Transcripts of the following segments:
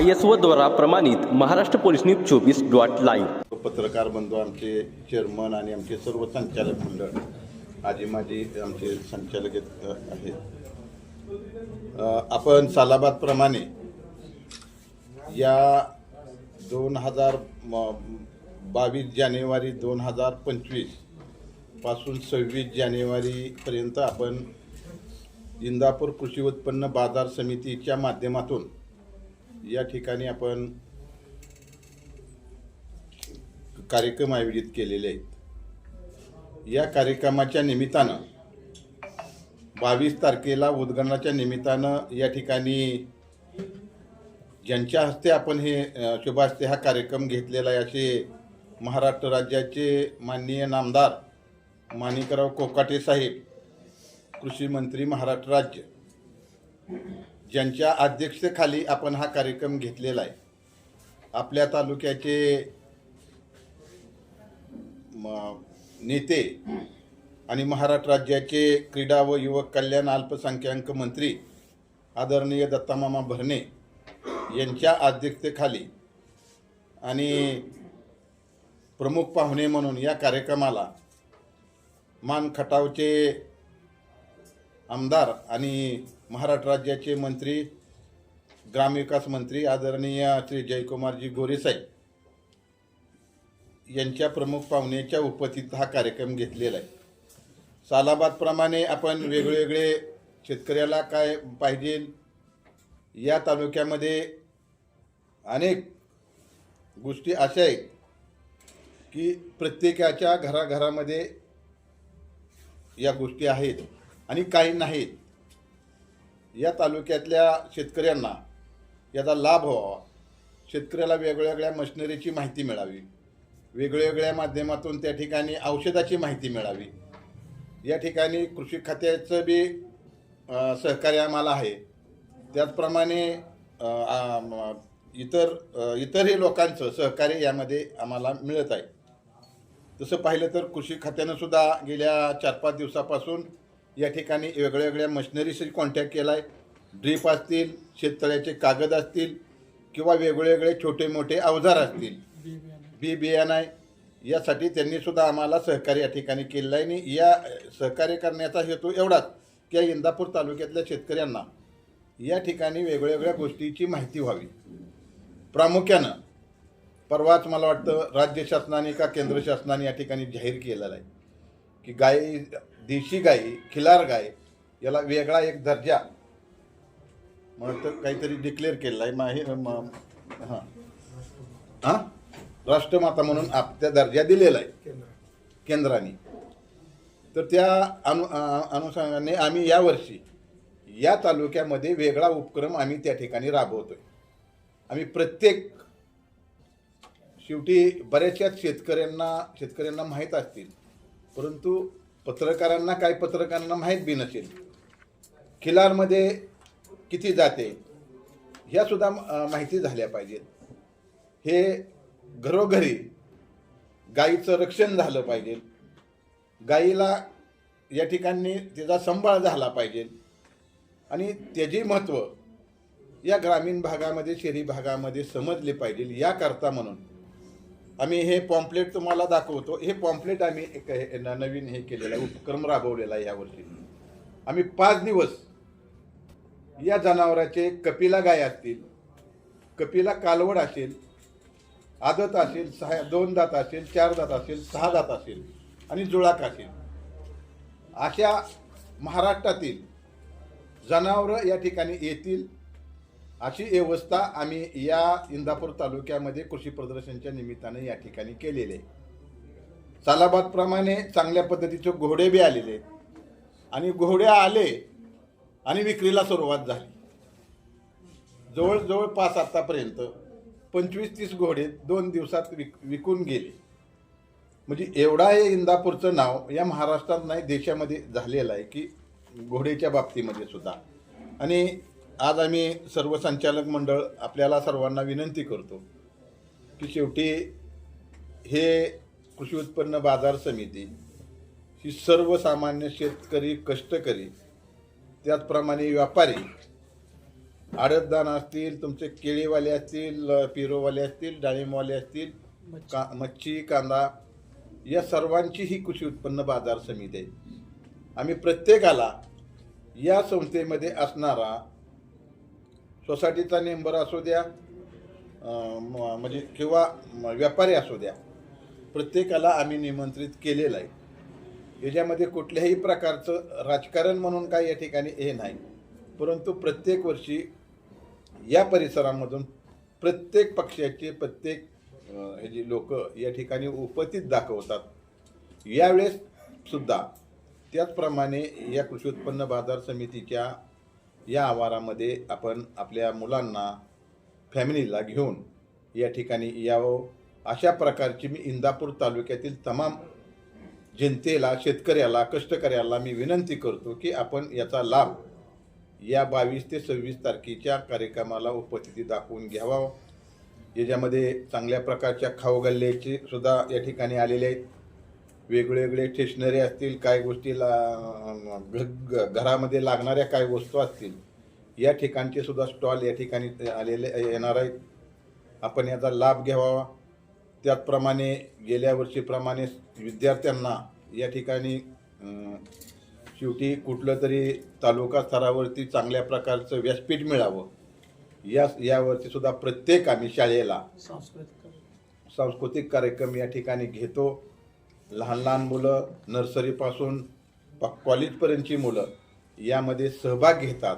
I S O द्वारा प्रमाणित Maharashtra police news चोवीस डॉट लाईव्ह पत्रकार बंधू आमचे चेअरमन आणि आमचे सर्व संचालक मंडळ आजी माझी आमचे संचालक आहेत, आहेत. आपण सालाबादप्रमाणे या दोन हजार बावीस जानेवारी दोन हजार पंचवीसपासून सव्वीस जानेवारीपर्यंत आपण इंदापूर कृषी उत्पन्न बाजार समितीच्या माध्यमातून या ठिकाणी आपण कार्यक्रम आयोजित केलेले आहेत. या कार्यक्रमाच्या निमित्तानं बावीस तारखेला उद्घाटनाच्या निमित्तानं या ठिकाणी ज्यांच्या हस्ते आपण हे अ, हा कार्यक्रम घेतलेला आहे असे महाराष्ट्र राज्याचे माननीय नामदार माणिकराव कोकाटे साहेब कृषी मंत्री महाराष्ट्र राज्य. ज्यांच्या अध्यक्षतेखाली आपण हा कार्यक्रम घेतलेला आहे. आपल्या तालुक्याचे म- नेते आणि महाराष्ट्र राज्याचे क्रीडा व युवक कल्याण अल्पसंख्याक मंत्री आदरणीय दत्तामामा भरणे यांच्या अध्यक्षतेखाली आणि प्रमुख पाहुणे म्हणून या कार्यक्रमाला मान खटावचे आमदार आणि महाराष्ट्र राज्याचे मंत्री ग्रामविकास मंत्री आदरणीय श्री जयकुमारजी गोरेसाहेब यांच्या प्रमुख पाहुण्याच्या उपस्थितीत हा कार्यक्रम घेतलेला आहे. सालाबादप्रमाणे आपण वेगवेगळे शेतकऱ्याला काय पाहिजे या तालुक्यामध्ये अनेक गोष्टी अशा आहेत की प्रत्येकाच्या घराघरामध्ये या गोष्टी आहेत आणि काही नाहीत. या तालुक्यातल्या शेतकऱ्यांना याचा लाभ व्हावा. शेतकऱ्याला वेगवेगळ्या मशिनरीची माहिती मिळावी. वेगवेगळ्या माध्यमातून त्या ठिकाणी औषधाची माहिती मिळावी. या ठिकाणी कृषी खात्याचं बी सहकार्य आम्हाला आहे. त्याचप्रमाणे इतर इतरही लोकांचं सहकार्य यामध्ये आम्हाला मिळत आहे. तसं पाहिलं तर कृषी खात्यानं सुद्धा गेल्या चार पाच दिवसापासून या ठिकाणी वेगळ्या वेगळ्या मशिनरीशी कॉन्टॅक्ट केला आहे ड्रीप असतील शेततळ्याचे कागद असतील किंवा वेगवेगळे छोटे मोठे अवजार असतील. बी बियाणं आहे. यासाठी त्यांनी सुद्धा आम्हाला सहकार्य या ठिकाणी केलेलं आहे. आणि या सहकार्य करण्याचा हेतू एवढाच की या इंदापूर तालुक्यातल्या शेतकऱ्यांना या ठिकाणी वेगवेगळ्या गोष्टीची माहिती व्हावी. प्रामुख्यानं परवाच मला वाटतं राज्य शासनाने का केंद्र शासनाने या ठिकाणी जाहीर केलेलं आहे की गाय देशी गाई खिलार गाय याला वेगळा एक दर्जा. म्हणतं काहीतरी डिक्लेअर केलेला आहे. माही हां. हां? राष्ट्रमाता म्हणून आप त्या दर्जा दिलेला आहे. केंद्राने. तर त्या अनु अनुषंगाने आम्ही यावर्षी या तालुक्यामध्ये वेगळा उपक्रम आम्ही त्या ठिकाणी राबवतो आहे आम्ही प्रत्येक शेवटी बऱ्याचशाच शेतकऱ्यांना शेतकऱ्यांना माहीत असतील. परंतु पत्रकारांना काय पत्रकारांना माहीत बी नसेल. खिलारमध्ये किती जाते ह्या सुद्धा माहिती झाल्या पाहिजेत. हे घरोघरी गाईचं रक्षण झालं पाहिजे. गाईला या ठिकाणी त्याचा सांभाळ झाला पाहिजे. आणि त्याचे महत्त्व या ग्रामीण भागामध्ये शहरी भागामध्ये समजले पाहिजे. याकरता म्हणून आम्ही हे पॉम्पलेट तुम्हाला दाखवतो. हे पॉम्पलेट आम्ही एक हे- नवीन हे केलेलं आहे उपक्रम राबवलेला आहे यावर्षी. आम्ही पाच दिवस या जनावराचे कपिला गाय असतील कपिला कालवड असेल आदत असेल सहा दोन दात असेल चार दात असेल सहा दात असेल आणि जुळाक असेल. अशा महाराष्ट्रातील जनावरं या ठिकाणी येतील अशी व्यवस्था आम्ही या इंदापूर तालुक्यामध्ये कृषी प्रदर्शनच्या निमित्ताने या ठिकाणी केलेले आहे. सालाबादप्रमाणे चांगल्या पद्धतीचे घोडे बी आलेले आणि घोडे आले आणि विक्रीला सुरुवात झाली. जवळजवळ पाच आतापर्यंत पंचवीस तीस घोडे दोन दिवसात विक विकून गेले. म्हणजे एवढा हे इंदापूरचं नाव या महाराष्ट्रात नाही देशामध्ये झालेलं आहे की घोडेच्या बाबतीमध्ये सुद्धा. आणि आज आम्ही सर्व संचालक मंडळ आपल्याला सर्वांना विनंती करतो की शेवटी हे कृषी उत्पन्न बाजार समिती ही सर्वसामान्य शेतकरी कष्टकरी त्याचप्रमाणे व्यापारी आडतदान असतील तुमचे केळीवाले असतील पिरोवाले असतील डाळिंबवाले असतील का मच्छी कांदा या सर्वांची ही कृषी उत्पन्न बाजार समिती आहे. आम्ही प्रत्येकाला या संस्थेमध्ये असणारा सोसायटीचा मेंबर असू द्या म- म्हणजे किंवा व्यापारी असू द्या प्रत्येकाला आम्ही निमंत्रित केलेलं आहे. याच्यामध्ये कुठल्याही प्रकारचं राजकारण म्हणून काय या ठिकाणी हे नाही. परंतु प्रत्येक वर्षी या परिसरामधून प्रत्येक पक्षाचे प्रत्येक हे जे लोक या ठिकाणी उपस्थित दाखवतात यावेळेस सुद्धा त्याचप्रमाणे या कृषी उत्पन्न बाजार समितीच्या या आवारामध्ये आपण आपल्या मुलांना फॅमिलीला घेऊन या ठिकाणी यावं. अशा प्रकारची मी इंदापूर तालुक्यातील तमाम जनतेला शेतकऱ्याला कष्टकऱ्याला मी विनंती करतो की आपण याचा लाभ या बावीस ते सव्वीस तारखेच्या कार्यक्रमाला उपस्थिती दाखवून घ्यावा. याच्यामध्ये चांगल्या प्रकारच्या खाऊगल्ल्याचे सुद्धा या ठिकाणी आलेले आहेत. वेगवेगळे स्टेशनरी असतील काय गोष्टी ला घ- घ- घरामध्ये लागणाऱ्या काय वस्तू असतील या ठिकाणचे सुद्धा स्टॉल या ठिकाणी आलेले येणार आहेत. आपण याचा लाभ घ्यावा. त्याचप्रमाणे गेल्या वर्षीप्रमाणे विद्यार्थ्यांना या ठिकाणी शेवटी कुठलं तरी तालुका स्तरावरती चांगल्या प्रकारचं व्यासपीठ मिळावं. या यावरती सुद्धा प्रत्येक आम्ही शाळेला सांस्कृतिक सांस्कृतिक कार्यक्रम या ठिकाणी घेतो. लहान लहान मुलं नर्सरीपासून प- कॉलेजपर्यंतची मुलं यामध्ये सहभाग घेतात.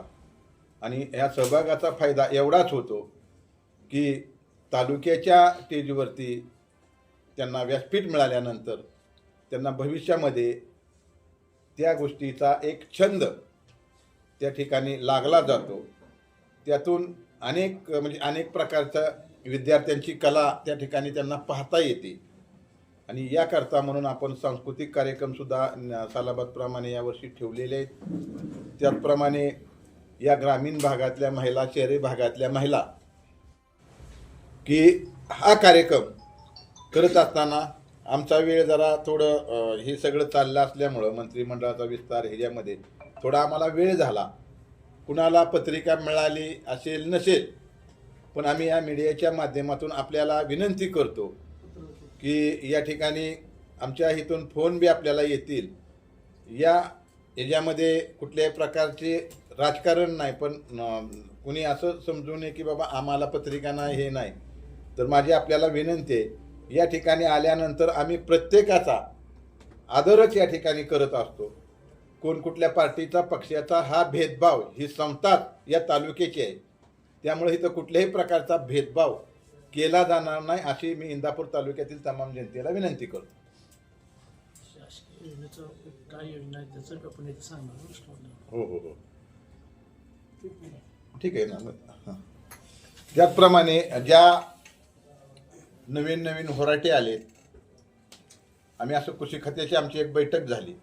आणि या सहभागाचा फायदा एवढाच होतो की तालुक्याच्या स्टेजवरती त्यांना व्यासपीठ मिळाल्यानंतर त्यांना भविष्यामध्ये त्या गोष्टीचा एक छंद त्या ठिकाणी लागला जातो. त्यातून अनेक म्हणजे अनेक प्रकारच्या विद्यार्थ्यांची कला त्या ठिकाणी त्यांना पाहता येते. आणि याकरता म्हणून आपण सांस्कृतिक कार्यक्रमसुद्धा न- सालाबादप्रमाणे यावर्षी ठेवलेले आहेत. त्याचप्रमाणे या ग्रामीण भागातल्या महिला शहरी भागातल्या महिला की हा कार्यक्रम करत असताना आमचा वेळ जरा थोडं हे सगळं चाललं असल्यामुळं मंत्रिमंडळाचा विस्तार ह्याच्यामध्ये थोडा आम्हाला वेळ झाला. कुणाला पत्रिका मिळाली असेल नसेल पण आम्ही या मीडियाच्या माध्यमातून आपल्याला विनंती करतो की या ठिकाणी आमच्या इथून फोन बी आपल्याला येतील. या याच्यामध्ये कुठल्याही प्रकारचे राजकारण नाही पण कुणी असं समजू नये की बाबा आम्हाला पत्रिका नाही हे नाही. तर माझी आपल्याला विनंती आहे या ठिकाणी आल्यानंतर आम्ही प्रत्येकाचा आदरच या ठिकाणी करत असतो. कोण कुठल्या पार्टीचा पक्षाचा हा भेदभाव ही संस्थाच या तालुक्याची आहे. त्यामुळे इथं कुठल्याही प्रकारचा भेदभाव केला जाणार नाही अशी मी इंदापूर तालुक्यातील तमाम जनतेला विनंती करतो. हो हो हो. ठीक आहे ना मग. त्याचप्रमाणे ज्या नवीन नवीन होराटे आलेत आम्ही असं कृषी खात्याची आमची एक बैठक झाली.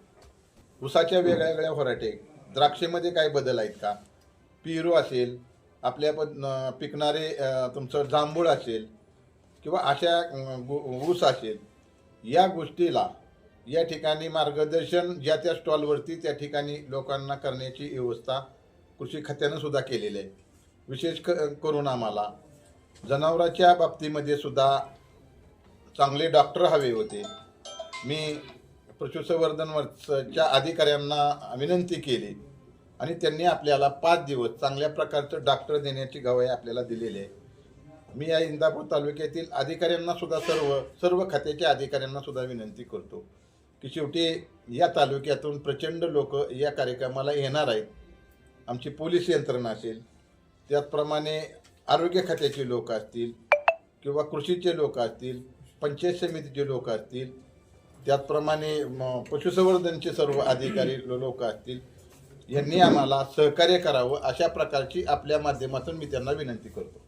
ऊसाच्या वेगळ्या वेगळ्या होराटे. द्राक्षेमध्ये काय बदल आहेत का? पिरू असेल आपल्या पण पिकणारे तुमचं जांभूळ असेल किंवा अशा ऊस असेल या गोष्टीला या ठिकाणी मार्गदर्शन ज्या त्या स्टॉलवरती त्या ठिकाणी लोकांना करण्याची व्यवस्था कृषी खात्यानं सुद्धा केलेली आहे. विशेष क करून आम्हाला जनावराच्या बाबतीमध्ये सुद्धा चांगले डॉक्टर हवे होते. मी पशुसंवर्धनवरच्या अधिकाऱ्यांना विनंती केली. आणि त्यांनी आपल्याला पाच दिवस चांगल्या प्रकारचं डॉक्टर देण्याची गवाही आपल्याला दिलेली आहे. मी या इंदापूर तालुक्यातील अधिकाऱ्यांना सुद्धा सर्व सर्व खात्याच्या अधिकाऱ्यांना सुद्धा विनंती करतो की शेवटी या तालुक्यातून प्रचंड लोक या कार्यक्रमाला येणार आहेत. आमची पोलीस यंत्रणा असेल त्याचप्रमाणे आरोग्य खात्याचे लोक असतील किंवा कृषीचे लोक असतील पंचायत समितीचे लोक असतील त्याचप्रमाणे पशुसंवर्धनचे सर्व अधिकारी लोक असतील. यांनी आम्हाला सहकार्य करावं अशा प्रकारची आपल्या माध्यमातून मी त्यांना विनंती करतो.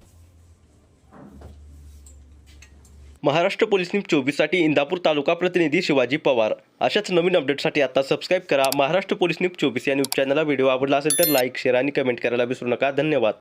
महाराष्ट्र पोलीस न्यूज चोवीससाठी इंदापूर तालुका प्रतिनिधी शिवाजी पवार. अशाच नवीन अपडेटसाठी आता सबस्क्राईब करा महाराष्ट्र पोलीस न्यूज चोवीस या न्यूज चॅनलला. व्हिडिओ आवडला असेल तर लाईक शेअर आणि कमेंट करायला विसरू नका. धन्यवाद.